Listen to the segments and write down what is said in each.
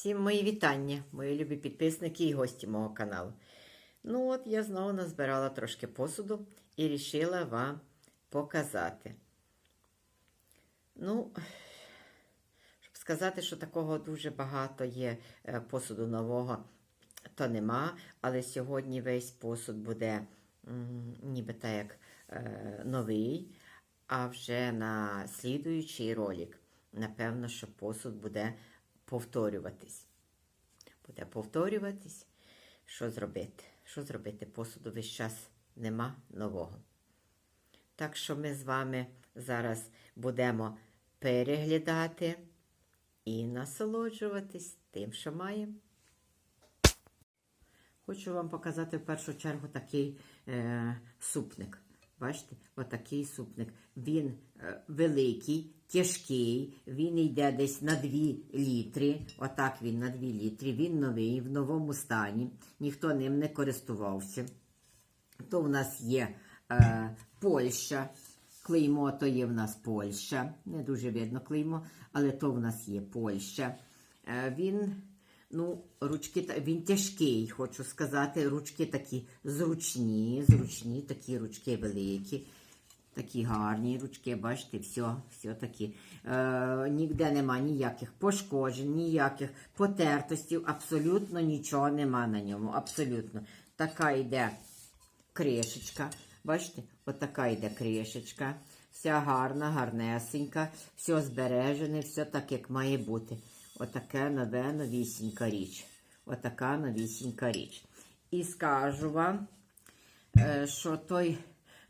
Всім мої вітання, мої любі підписники і гості мого каналу. Ну от я знову назбирала трошки посуду і вирішила вам показати. Ну, щоб сказати, що такого дуже багато є е, посуду нового, то нема. Але сьогодні весь посуд буде м, ніби так як е, новий, а вже на слідуючий ролик, напевно, що посуд буде повторюватись. Буде повторюватись. Що зробити? Що зробити? Посуду весь час нема нового. Так що ми з вами зараз будемо переглядати і насолоджуватись тим, що маємо. Хочу вам показати в першу чергу такий е, супник. Бачите, отакий супник. Він е, великий, тяжкий, він йде десь на 2 літри. Отак він на 2 літри. Він новий, в новому стані. Ніхто ним не користувався. То в нас є е, Польща. Клеймо то є в нас Польща. Не дуже видно клеймо, але то в нас є Польща. Е, він, ну, ручки, він тяжкий, хочу сказати. Ручки такі зручні, зручні, такі ручки великі. Такі гарні ручки, бачите, все, все такі. Е, ніде нема ніяких пошкоджень, ніяких потертостів, абсолютно нічого нема на ньому. Абсолютно. Така йде кришечка. Бачите, отака йде кришечка. Вся гарна, гарнесенька, все збережене, все так, як має бути. Отаке нове новісінька річ. Отака новісінька річ. І скажу вам, е, що той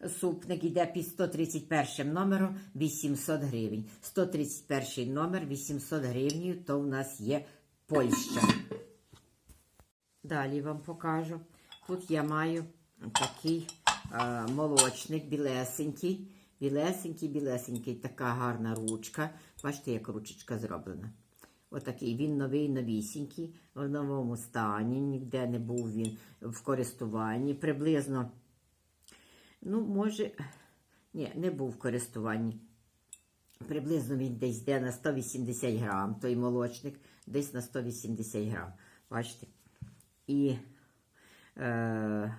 супник йде під 131 номером 800 гривень. 131 номер 800 гривень, то в нас є Польща. Далі вам покажу. Тут я маю такий е, молочник білесенький. Білесенький, білесенький, така гарна ручка. Бачите, як ручечка зроблена. Отакий він новий, новісінький, в новому стані, ніде не був він в користуванні. Приблизно, ну, може, ні, не був в користуванні. Приблизно він десь йде на 180 грам, той молочник, десь на 180 грам. Бачите? І е,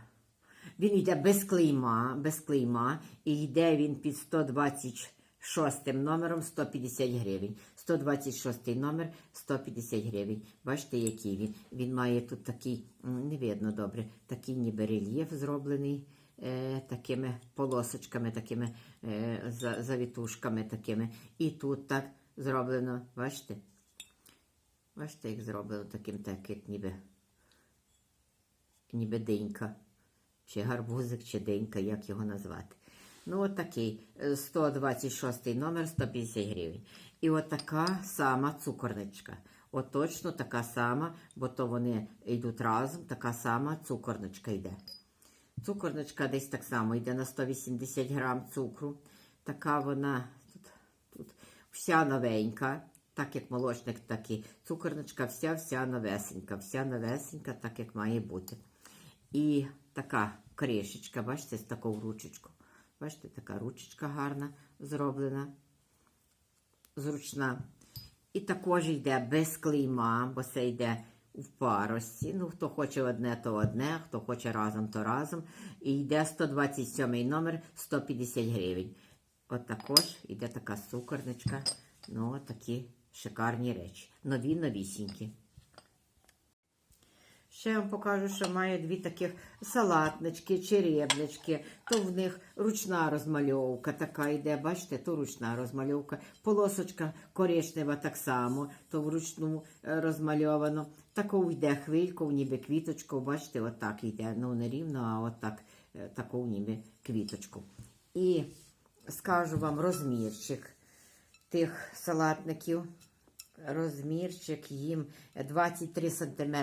він йде без клейма, без клейма, і йде він під 126 номером 150 гривень. 126 номер 150 гривень. Бачите, який він. Він має тут такий, не видно добре, такий ніби рельєф зроблений. Е, такими полосочками, такими е, завітушками такими. І тут так зроблено, бачите? Бачите, як зроблено таким, так, як ніби ніби денька, чи гарбузик, чи денька, як його назвати. Ну, от такий е, 126 номер 150 гривень. І от така сама цукорничка. От точно така сама, бо то вони йдуть разом, така сама цукорничка йде. Цукорничка десь так само йде на 180 грам цукру. Така вона тут, тут вся новенька, так як молочник, так і цукорничка, вся вся новесенька, вся новесенька, так як має бути. І така кришечка, бачите, з такою ручечку. Бачите, така ручечка гарна зроблена, зручна. І також йде без клейма, бо це йде в парості. Ну, хто хоче одне, то одне, хто хоче разом, то разом. І йде 127 номер 150 гривень. От також йде така сукорничка. Ну, от такі шикарні речі. Нові, новісінькі. Ще я вам покажу, що має дві таких салатнички, черебнички. То в них ручна розмальовка така йде. Бачите, то ручна розмальовка. Полосочка коричнева так само, то вручну е, розмальовано. Таку йде хвильку, ніби квіточку. Бачите, отак йде. Ну не рівно, а отак, е, таку ніби квіточку. І скажу вам розмірчик тих салатників. Розмірчик їм 23 см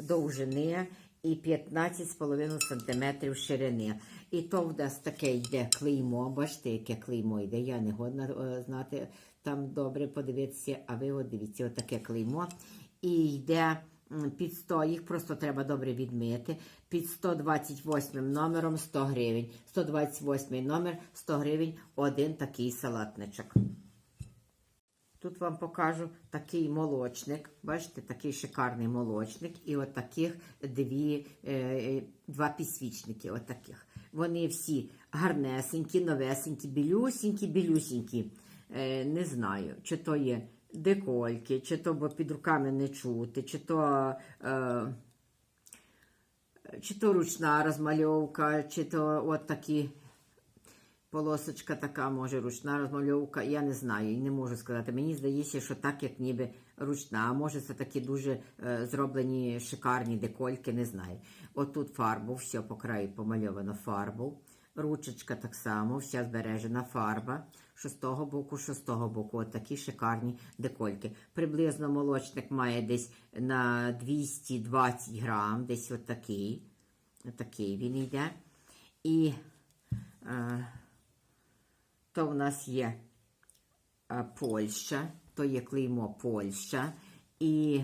довжини і 15,5 см ширини. І то в нас таке йде клеймо. Бачите, яке клеймо йде. Я не годна е, знати там добре подивитися, а ви от дивіться, отаке клеймо. І йде під 100, їх просто треба добре відмити. Під 128 номером 100 гривень. 128 номер 100 гривень один такий салатничок. Тут вам покажу такий молочник. Бачите, такий шикарний молочник. І от дві, е, два підсвічники. От. Вони всі гарнесенькі, новесенькі, білюсінькі, білюсінькі. Е, не знаю, чи то є декольки, чи то під руками не чути, чи то. Е, чи то ручна розмальовка, чи то от такі полосочка така, може, ручна розмальовка. Я не знаю і не можу сказати. Мені здається, що так, як ніби ручна, а може це такі дуже е, зроблені шикарні декольки, не знаю. Отут фарбу, все по краю помальовано фарбу. Ручечка так само, вся збережена фарба. Що з того боку, що з того боку. От такі шикарні декольки. Приблизно молочник має десь на 220 грам, десь от такий. Отакий він йде. І е, то в нас є е, Польща, то є клеймо Польща. І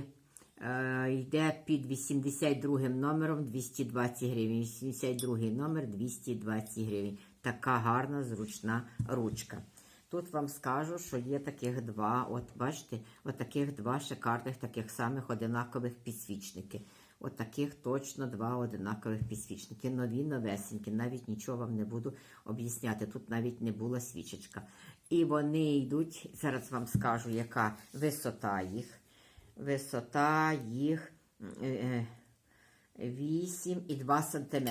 е, йде під 82 номером 220 гривень. 82 номер 220 гривень. Така гарна, зручна ручка. Тут вам скажу, що є таких два, от бачите, от таких два шикарних, таких самих одинакових підсвічники. От таких точно два одинакових підсвічники. Нові, новесенькі. Навіть нічого вам не буду об'ясняти. Тут навіть не була свічечка. І вони йдуть, зараз вам скажу, яка висота їх. Висота їх. е, е, 8,2 см.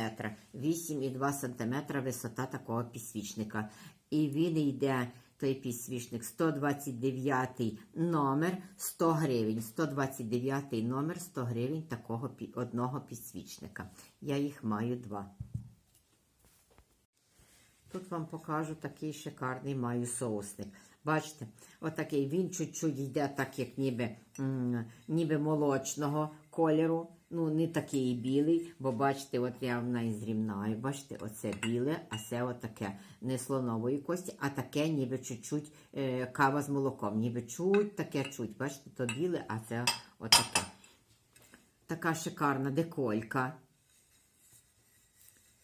8,2 см висота такого підсвічника. І він йде, той підсвічник, 129 номер 100 гривень. 129 номер 100 гривень такого одного підсвічника. Я їх маю два. Тут вам покажу такий шикарний маю соусник. Бачите, отакий він чуть-чуть йде, так як ніби, ніби молочного кольору. Ну, не такий білий, бо бачите, от я вам навіть зрівнаю. Бачите, оце біле, а це отаке не слонової кості, а таке ніби чуть-чуть е, кава з молоком. Ніби чуть таке чуть. Бачите, то біле, а це отаке. Така шикарна деколька.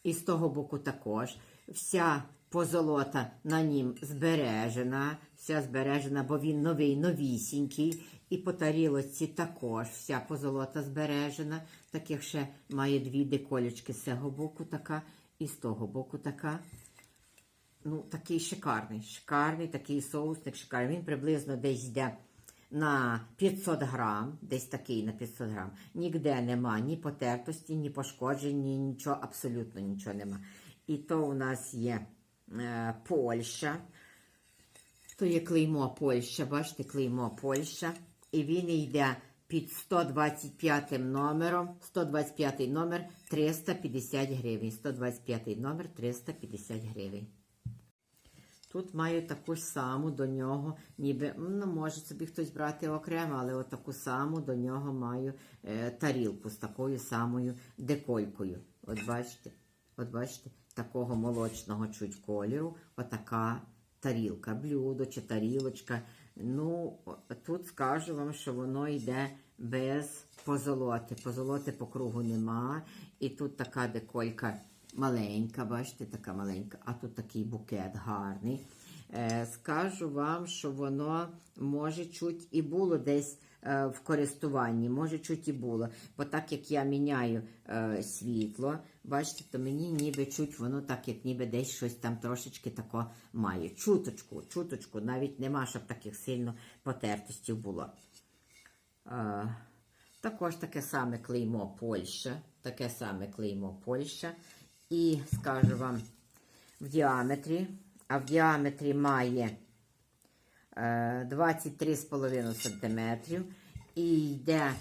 І з того боку також. Вся позолота на нім збережена, вся збережена, бо він новий, новісінький. І по тарілочці також вся позолота збережена. Таких ще має дві деколечки з цього боку така і з того боку така. Ну, такий шикарний, шикарний такий соусник, шикарний. Він приблизно десь йде на 500 грам, десь такий на 500 грам. Нігде нема ні потертості, ні пошкоджень, ні нічого, абсолютно нічого нема. І то у нас є е, Польща. То є клеймо Польща, бачите, клеймо Польща. І він йде під 125 номером. 125 номер 350 гривень. 125 номер 350 гривень. Тут маю таку ж саму до нього, ніби, ну, може собі хтось брати окремо, але от таку саму до нього маю е, тарілку з такою самою деколькою. От бачите, от бачите, такого молочного чуть кольору, отака тарілка, блюдо чи тарілочка. Ну, тут скажу вам, що воно йде без позолоти. Позолоти по кругу нема. І тут така деколька маленька, бачите, така маленька, а тут такий букет гарний. Е, скажу вам, що воно може чуть і було десь е, в користуванні, може чуть і було. Бо так як я міняю е, світло, бачите, то мені ніби чуть воно так, як ніби десь щось там трошечки тако має. Чуточку, чуточку, навіть нема, щоб таких сильно потертостів було. Е, також таке саме клеймо Польща. Таке саме клеймо Польща. І скажу вам в діаметрі. А в діаметрі має е, 23,5 см. І йде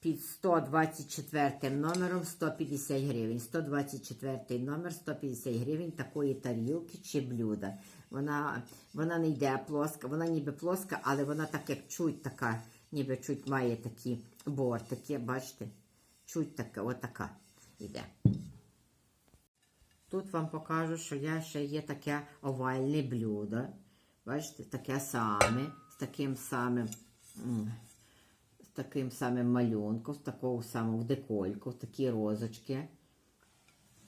під 124 номером 150 гривень. 124 номер 150 гривень такої тарілки чи блюда. Вона, вона не йде плоска, вона ніби плоска, але вона так як чуть така, ніби чуть має такі бортики, бачите? Чуть така, отака йде. Тут вам покажу, що я ще є таке овальне блюдо. Бачите, таке саме, з таким самим, таким самим малюнком, з такого самого декольку, такі розочки.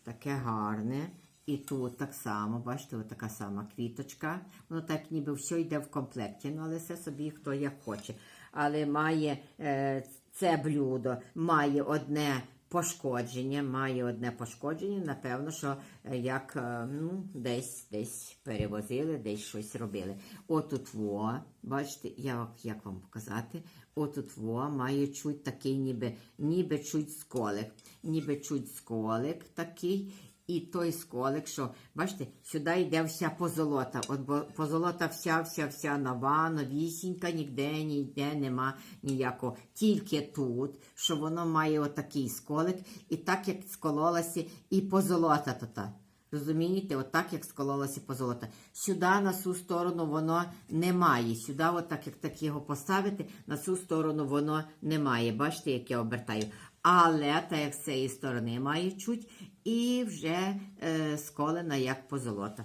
Таке гарне. І тут так само, бачите, така сама квіточка. Воно так ніби все йде в комплекті, ну але це собі хто як хоче. Але має е, це блюдо, має одне пошкодження, має одне пошкодження, напевно, що е, як е, ну, десь десь перевозили, десь щось робили. Отут во, бачите, як, як вам показати, отут во має чуть такий, ніби, ніби чуть сколик, ніби чуть сколик такий. І той сколик, що, бачите, сюди йде вся позолота. От бо позолота вся, вся, вся нова, новісінька, ніде, ніде нема ніякого. Тільки тут, що воно має отакий сколик, і так як скололася і позолота то та. Розумієте, отак як скололася позолота. Сюди на цю сторону воно немає. Сюди, отак як так його поставити, на цю сторону воно немає. Бачите, як я обертаю. Але так як з цієї сторони має чуть, і вже е, сколена як позолота.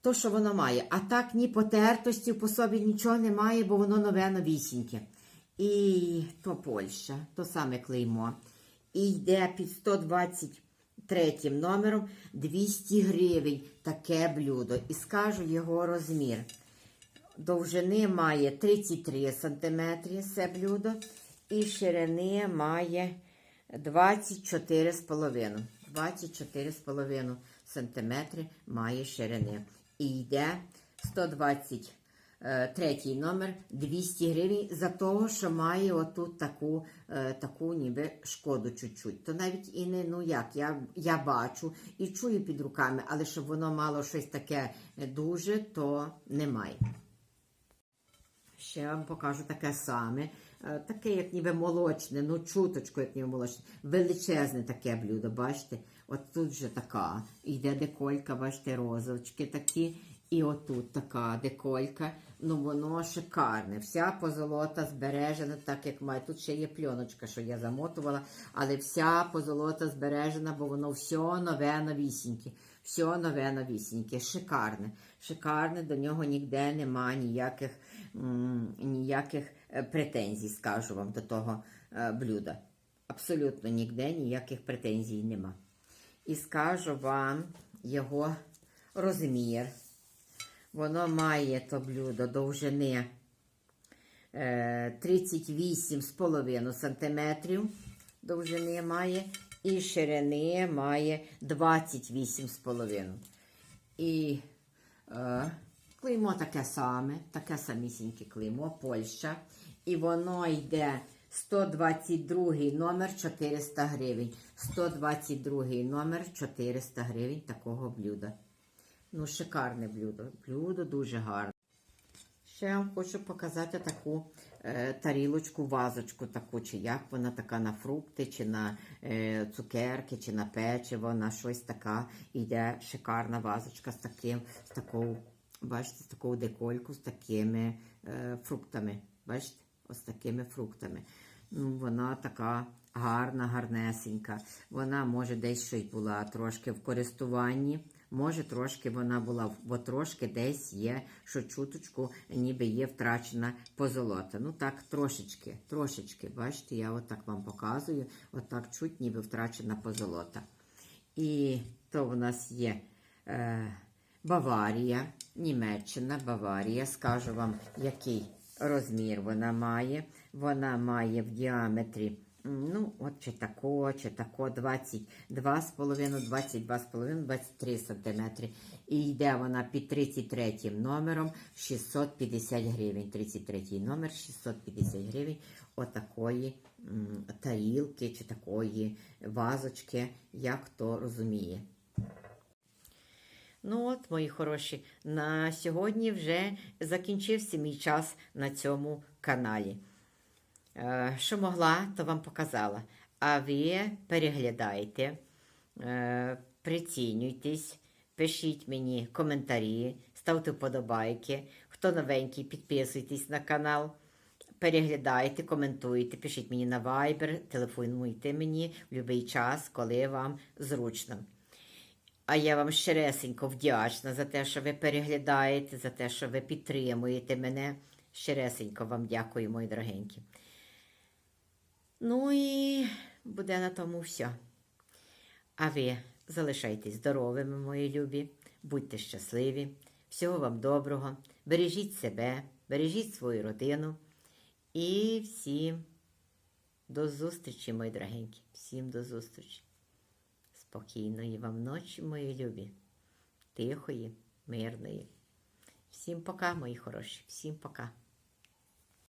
То, що воно має. А так ні потертості по собі нічого немає, бо воно нове новісіньке. І то Польща, то саме клеймо. І йде під 123 номером 200 гривень таке блюдо. І скажу його розмір. Довжини має 33 см це блюдо, і ширини має 24,5 24,5 см має ширини. І йде 123 номер 200 гривень за того, що має отут таку, е, таку ніби шкоду чуть-чуть. То навіть і не ну як, я, я бачу і чую під руками, але щоб воно мало щось таке дуже, то немає. Ще вам покажу таке саме. Е, Таке, як ніби молочне, ну чуточку, як ніби молочне. Величезне таке блюдо, бачите? От тут вже така. Йде деколька, бачите, розовочки такі. І отут така деколька. Ну воно шикарне. Вся позолота збережена, так як має. Тут ще є пленочка, що я замотувала, але вся позолота збережена, бо воно все нове новісіньке. Все нове новісіньке. Шикарне. Шикарне, до нього ніде нема ніяких, ніяких е, претензій, скажу вам, до того е, блюда. Абсолютно ніде ніяких претензій нема. І скажу вам його розмір. Воно має то блюдо довжини е, 38,5 см довжини має, і ширини має 28,5 І е, клеймо таке саме, таке самісіньке клеймо, Польща. І воно йде 122 номер 400 гривень. 122 номер 400 гривень такого блюда. Ну, шикарне блюдо. Блюдо дуже гарне. Ще вам хочу показати таку е, тарілочку, вазочку таку, чи як вона така на фрукти, чи на е, цукерки, чи на печиво, на щось така. Йде шикарна вазочка з таким, з такою, бачите, з такою декольку, з такими е, фруктами. Бачите? Ось такими фруктами. Ну, вона така гарна, гарнесенька. Вона може десь щось була трошки в користуванні. Може, трошки вона була, бо трошки десь є, що чуточку, ніби є втрачена позолота. Ну так, трошечки, трошечки, бачите, я отак вам показую, отак чуть, ніби втрачена позолота. І то в нас є е, Баварія, Німеччина, Баварія. Скажу вам, який розмір вона має. Вона має в діаметрі. Ну, от чи тако, чи тако, 22,5, 22,5, 23 сантиметри. І йде вона під 33 номером 650 гривень. 33 номер 650 гривень отакої тарілки чи такої вазочки, як хто розуміє. Ну от, мої хороші, на сьогодні вже закінчився мій час на цьому каналі. Е, Що могла, то вам показала. А ви переглядайте, е, прицінюйтесь, пишіть мені коментарі, ставте вподобайки. Хто новенький, підписуйтесь на канал. Переглядайте, коментуйте, пишіть мені на Viber, телефонуйте мені в будь-який час, коли вам зручно. А я вам щиресенько вдячна за те, що ви переглядаєте, за те, що ви підтримуєте мене. Щиресенько вам дякую, мої дорогенькі. Ну і буде на тому все. А ви залишайтесь здоровими, мої любі, будьте щасливі, всього вам доброго, бережіть себе, бережіть свою родину і всім до зустрічі, мої дорогенькі. Всім до зустрічі. Спокійної вам ночі, мої любі, тихої, мирної. Всім пока, мої хороші, всім пока.